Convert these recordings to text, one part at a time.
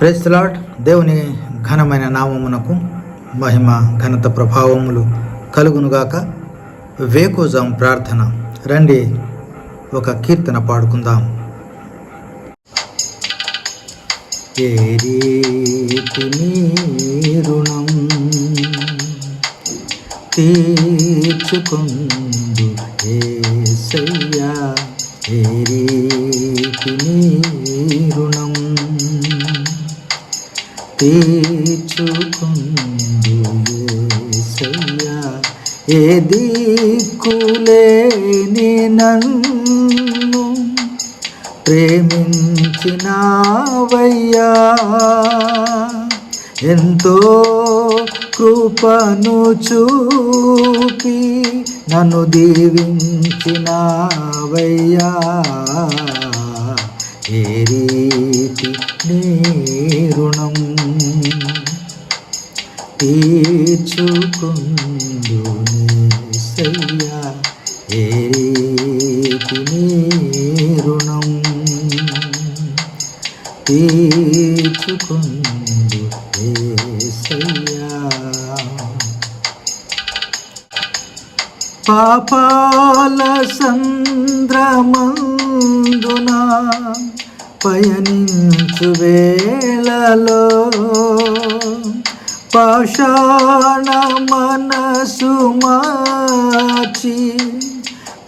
ప్రేస్తలాట్ దేవుని ఘనమైన నామమునకు మహిమ ఘనత ప్రభావములు కలుగునుగాక వేకోజాం ప్రార్థన. రండి ఒక కీర్తన పాడుకుందాం. ఏ రీతి రుణం తీర్చుకుందు ఏ సయ్యా తీర్చుకుందు ఏసయ్యా ఏ దిక్కులేని నన్ను ప్రేమించినావయ్యా. ఎంతో కృపను చూపి నన్ను దీవించినావయ్యా. ఏ రీతి నీ రుణం తీర్చుకుందు ఏ రుణం తీర్చుకుందు పాపాల సంద్రమందునా పయనించు వేళలో పాషాణ మనసు మాచి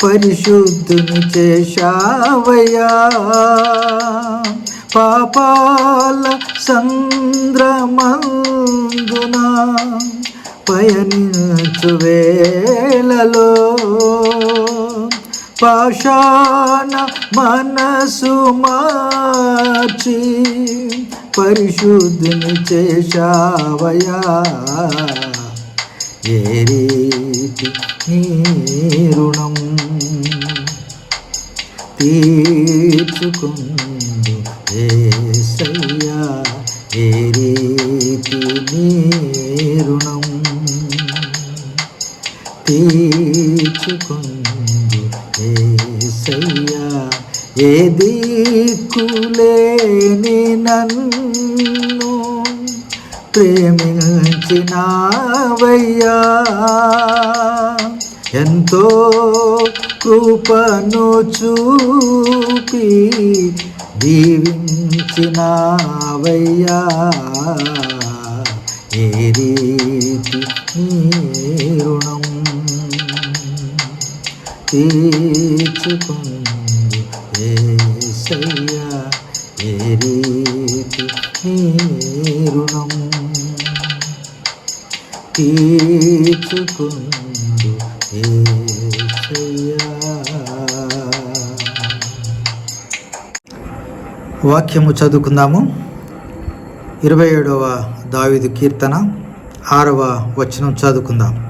పరిశుద్ధుని చేశావయ్యా. పాపాల సంద్రమందున పయనించు వేళలో పాషాణ మనసు మార్చి పరిశుద్ధిని చేశావయా ఏ రీతి నీ రుణం తీర్చుకుందు ఏసయ్యా. ఏ రీతి నీ రుణం తీర్చుకుందు ఏసయ్యా ఏ దిక్కులేని నన్ను ప్రేమించినావయ్యా. ఎంతో కృపను చూపి దీవించినావయ్యా. ఏ రీతి రుణం తీర్చుకుంది ఏసయ్యా ఏ రీతి రుణం. తీర్చుకుందు వాక్యము చదువుకుందాము. ఇరవై ఏడవ దావిదు కీర్తన ఆరవ వచనం చదువుకుందాం.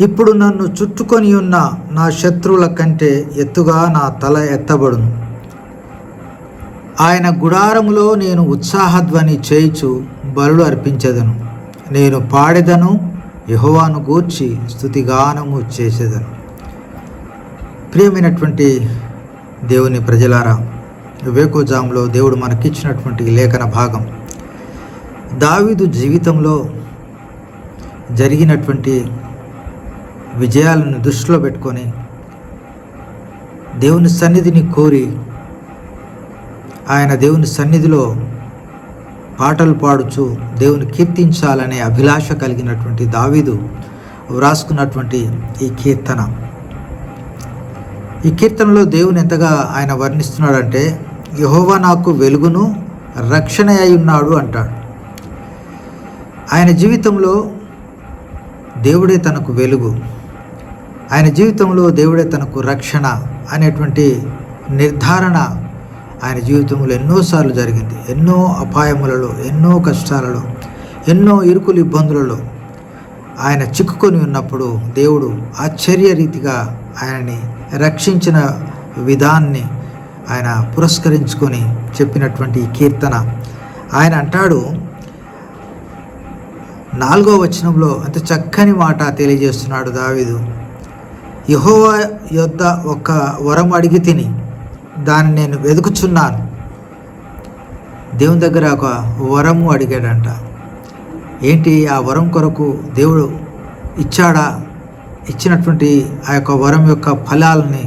ఇప్పుడు నన్ను చుట్టుకొని ఉన్న నా శత్రువుల కంటే ఎత్తుగా నా తల ఎత్తబడును. ఆయన గుడారములో నేను ఉత్సాహధ్వని చేయిచు బలులు అర్పించదను. నేను పాడెదను యహోవాను గూర్చి స్థుతిగానము చేసేదను. ప్రియమైనటువంటి దేవుని ప్రజలారా వేకోజాంలో దేవుడు మనకిచ్చినటువంటి లేఖన భాగం. దావీదు జీవితంలో జరిగినటువంటి విజయాలను దృష్టిలో పెట్టుకొని దేవుని సన్నిధిని కోరి ఆయన దేవుని సన్నిధిలో పాటలు పాడుచు దేవుని కీర్తించాలనే అభిలాష కలిగినటువంటి దావీదు వ్రాసుకున్నటువంటి ఈ కీర్తన. ఈ కీర్తనలో దేవుని ఎంతగా ఆయన వర్ణిస్తున్నాడంటే యహోవా నాకు వెలుగును రక్షణ అయి ఉన్నాడు అంటాడు. ఆయన జీవితంలో దేవుడే తనకు వెలుగు. ఆయన జీవితంలో దేవుడే తనకు రక్షణ అనేటువంటి నిర్ధారణ ఆయన జీవితంలో ఎన్నోసార్లు జరిగింది. ఎన్నో అపాయములలో ఎన్నో కష్టాలలో ఎన్నో ఇరుకులు ఇబ్బందులలో ఆయన చిక్కుకొని ఉన్నప్పుడు దేవుడు ఆశ్చర్య రీతిగా ఆయనని రక్షించిన విధాన్ని ఆయన పురస్కరించుకొని చెప్పినటువంటి కీర్తన. ఆయన అంటాడు నాలుగో వచనంలో అంత చక్కని మాట తెలియజేస్తున్నాడు దావీదు. యహోవా యొద్ద ఒక వరం అడిగి తిని దాన్ని నేను వెతుకుచున్నాను దేవుని దగ్గర ఒక వరము అడిగాడంట. ఏంటి ఆ వరం కొరకు దేవుడు ఇచ్చాడా? ఇచ్చినటువంటి ఆ యొక్క వరం యొక్క ఫలాలని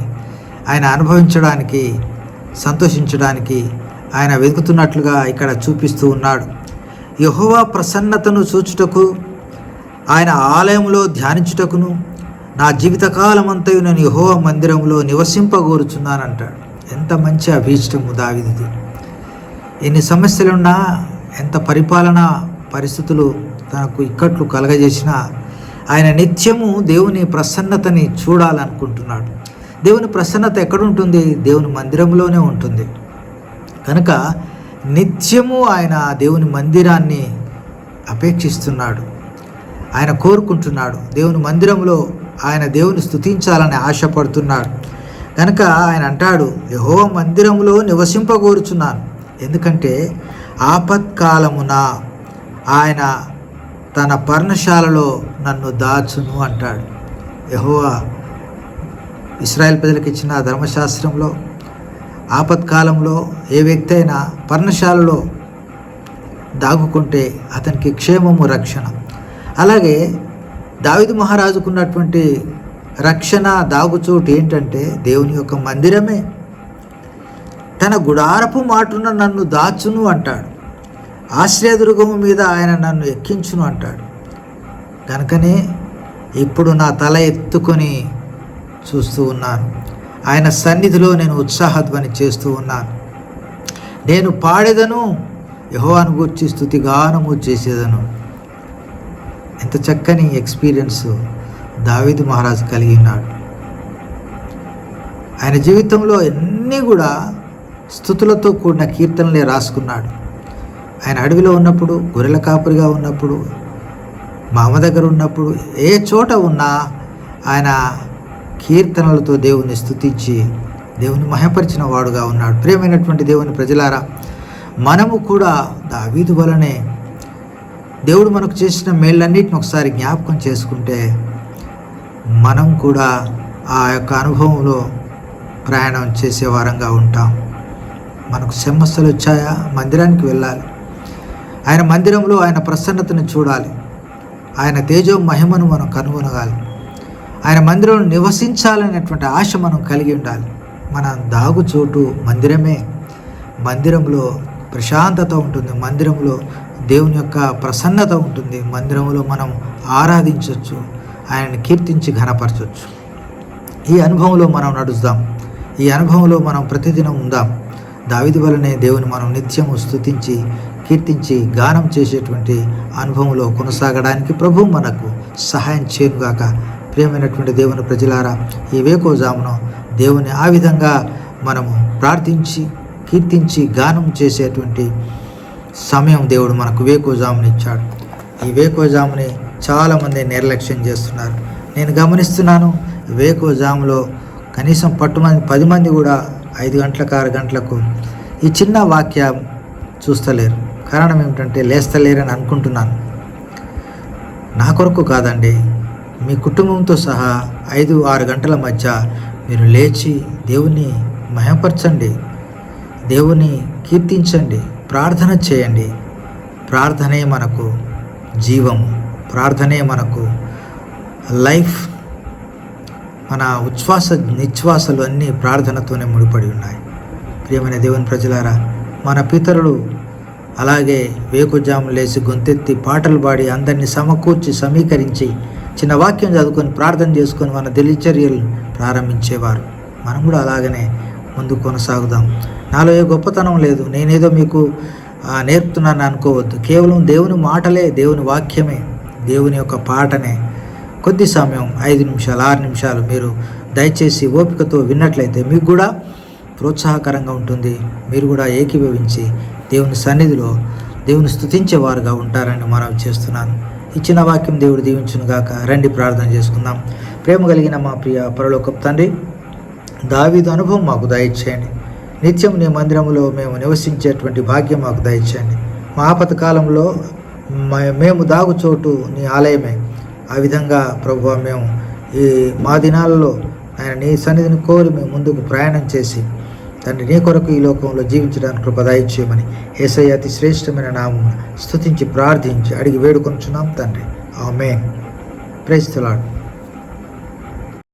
ఆయన అనుభవించడానికి సంతోషించడానికి ఆయన వెతుకుతున్నట్లుగా ఇక్కడ చూపిస్తూ ఉన్నాడు. యహోవా ప్రసన్నతను చూచుటకు ఆయన ఆలయంలో ధ్యానించుటకును నా జీవితకాలమంతయు నేను యహోవా మందిరంలో నివసింపగోరుచున్నానంటాడు. ఎంత మంచి అభీష్టము దావిది ఎన్ని సమస్యలున్నా ఎంత పరిపాలన పరిస్థితులు తనకు ఇక్కట్లు కలగజేసినా ఆయన నిత్యము దేవుని ప్రసన్నతని చూడాలనుకుంటున్నాడు. దేవుని ప్రసన్నత ఎక్కడుంటుంది? దేవుని మందిరంలోనే ఉంటుంది. కనుక నిత్యము ఆయన దేవుని మందిరాన్ని అపేక్షిస్తున్నాడు. ఆయన కోరుకుంటున్నాడు. దేవుని మందిరంలో ఆయన దేవుని స్తుతించాలని ఆశపడుతున్నాడు కనుక ఆయన అంటాడు యహో మందిరంలో నివసింపగోరుచున్నాను. ఎందుకంటే ఆపత్కాలమున ఆయన తన పర్ణశాలలో నన్ను దాచును అంటాడు. యహోవా ఇస్రాయల్ ప్రజలకు ఇచ్చిన ధర్మశాస్త్రంలో ఆపత్కాలంలో ఏ వ్యక్తి అయినా పర్ణశాలలో దాగుకుంటే అతనికి క్షేమము రక్షణ. అలాగే దావిదు మహారాజుకున్నటువంటి రక్షణ దాగుచోటు ఏంటంటే దేవుని యొక్క మందిరమే. తన గుడారపు మాటున నన్ను దాచును అంటాడు. ఆశ్రయదుర్గము మీద ఆయన నన్ను ఎక్కించును అంటాడు. కనుకనే ఇప్పుడు నా తల ఎత్తుకొని చూస్తూ ఉన్నాను. ఆయన సన్నిధిలో నేను ఉత్సాహధ్వని చేస్తూ ఉన్నాను. నేను పాడేదను యహోవాను గూర్చి స్థుతి గానము చేసేదను. ఎంత చక్కని ఎక్స్పీరియన్స్ దావీదు మహారాజు కలిగి ఉన్నాడు. ఆయన జీవితంలో అన్నీ కూడా స్థుతులతో కూడిన కీర్తనలే రాసుకున్నాడు. ఆయన అడవిలో ఉన్నప్పుడు గొర్రెల కాపురిగా ఉన్నప్పుడు మామ దగ్గర ఉన్నప్పుడు ఏ చోట ఉన్నా ఆయన కీర్తనలతో దేవుని స్థుతించి దేవుని మహపరిచిన వాడుగా ఉన్నాడు. ప్రియమైనటువంటి దేవుని ప్రజలారా మనము కూడా దావీదు వలనే దేవుడు మనకు చేసిన మేళ్ళన్నిటిని ఒకసారి జ్ఞాపకం చేసుకుంటే మనం కూడా ఆ యొక్క అనుభవంలో ప్రయాణం చేసే వారంగా ఉంటాం. మనకు సమస్యలు వచ్చాయా? మందిరానికి వెళ్ళాలి. ఆయన మందిరంలో ఆయన ప్రసన్నతను చూడాలి. ఆయన తేజో మహిమను మనం కనుగొనగాలి ఆయన మందిరం నివసించాలనేటువంటి ఆశ మనం కలిగి ఉండాలి. మన దాగు చోటు మందిరమే. మందిరంలో ప్రశాంతత ఉంటుంది. మందిరంలో దేవుని యొక్క ప్రసన్నత ఉంటుంది. మందిరంలో మనం ఆరాధించవచ్చు ఆయనను కీర్తించి ఘనపరచవచ్చు ఈ అనుభవంలో మనం నడుస్తాం ఈ అనుభవంలో మనం ప్రతిదినం ఉందాం. దావిది వలనే దేవుని మనం నిత్యము స్తుతించి కీర్తించి గానం చేసేటువంటి అనుభవంలో కొనసాగడానికి ప్రభు మనకు సహాయం చేయనుగాక. ప్రియమైనటువంటి దేవుని ప్రజలారా ఈ వేకోజామును దేవుని ఆ విధంగా మనము ప్రార్థించి కీర్తించి గానం చేసేటువంటి సమయం దేవుడు మనకు వేకోజాముని ఇచ్చాడు. ఈ వేకోజాముని చాలామంది నిర్లక్ష్యం చేస్తున్నారు. నేను గమనిస్తున్నాను వేకోజాములో కనీసం పట్టు మంది పది మంది కూడా ఐదు గంటలకు ఆరు గంటలకు ఈ చిన్న వాక్యం చూస్తలేరు. కారణం ఏమిటంటే లేస్తలేరని అనుకుంటున్నాను. నా కొరకు కాదండి మీ కుటుంబంతో సహా ఐదు ఆరు గంటల మధ్య మీరు లేచి దేవుని మహపరచండి దేవుని కీర్తించండి. ప్రార్థన చేయండి. ప్రార్థనే మనకు జీవము. ప్రార్థనే మనకు లైఫ్. మన ఉచ్ఛ్వాస నిశ్వాసలు అన్నీ ప్రార్థనతోనే ముడిపడి ఉన్నాయి. ప్రియమైన దేవుని ప్రజలారా మన పితరులు అలాగే వేకుజాము లేచి గొంతెత్తి పాటలు పాడి అందరినీ సమకూర్చి సమీకరించి చిన్న వాక్యం చదువుకొని ప్రార్థన చేసుకొని మన దినచర్యలు ప్రారంభించేవారు. మనం కూడా అలాగనే ముందు కొనసాగుదాం. నాలో ఏ గొప్పతనం లేదు. నేనేదో మీకు నేర్పుతున్నాను అనుకోవద్దు. కేవలం దేవుని మాటలే దేవుని వాక్యమే దేవుని యొక్క పాటనే. కొద్ది సమయం ఐదు నిమిషాలు ఆరు నిమిషాలు మీరు దయచేసి ఓపికతో విన్నట్లయితే మీకు కూడా ప్రోత్సాహకరంగా ఉంటుంది. మీరు కూడా ఏకీభవించి దేవుని సన్నిధిలో దేవుని స్థుతించేవారుగా ఉంటారని మనం చేస్తున్నాను. ఇచ్చిన వాక్యం దేవుడు దీవించునుగాక రండి ప్రార్థన చేసుకుందాం. ప్రేమ కలిగిన మా ప్రియ పరలోకపు తండ్రి దావీదు అనుభవం మాకు దయచేయండి. నిత్యం నీ మందిరంలో మేము నివసించేటువంటి భాగ్యం మాకు దయచేయండి. మా ఆపత కాలంలో మేము దాగు చోటు నీ ఆలయమే. ఆ విధంగా ప్రభు మేము ఈ మా దినాలలో ఆయన నీ సన్నిధిని కోరి మేము ముందుకు ప్రయాణం చేసి తండ్రి నీ కొరకు ఈ లోకంలో జీవించడానికి కృప దయచేయమని ఏసై అతి శ్రేష్టమైన నామం స్తుతించి ప్రార్థించి అడిగి వేడుకొంచున్నాం తండ్రి. ఆమె ప్రైజ్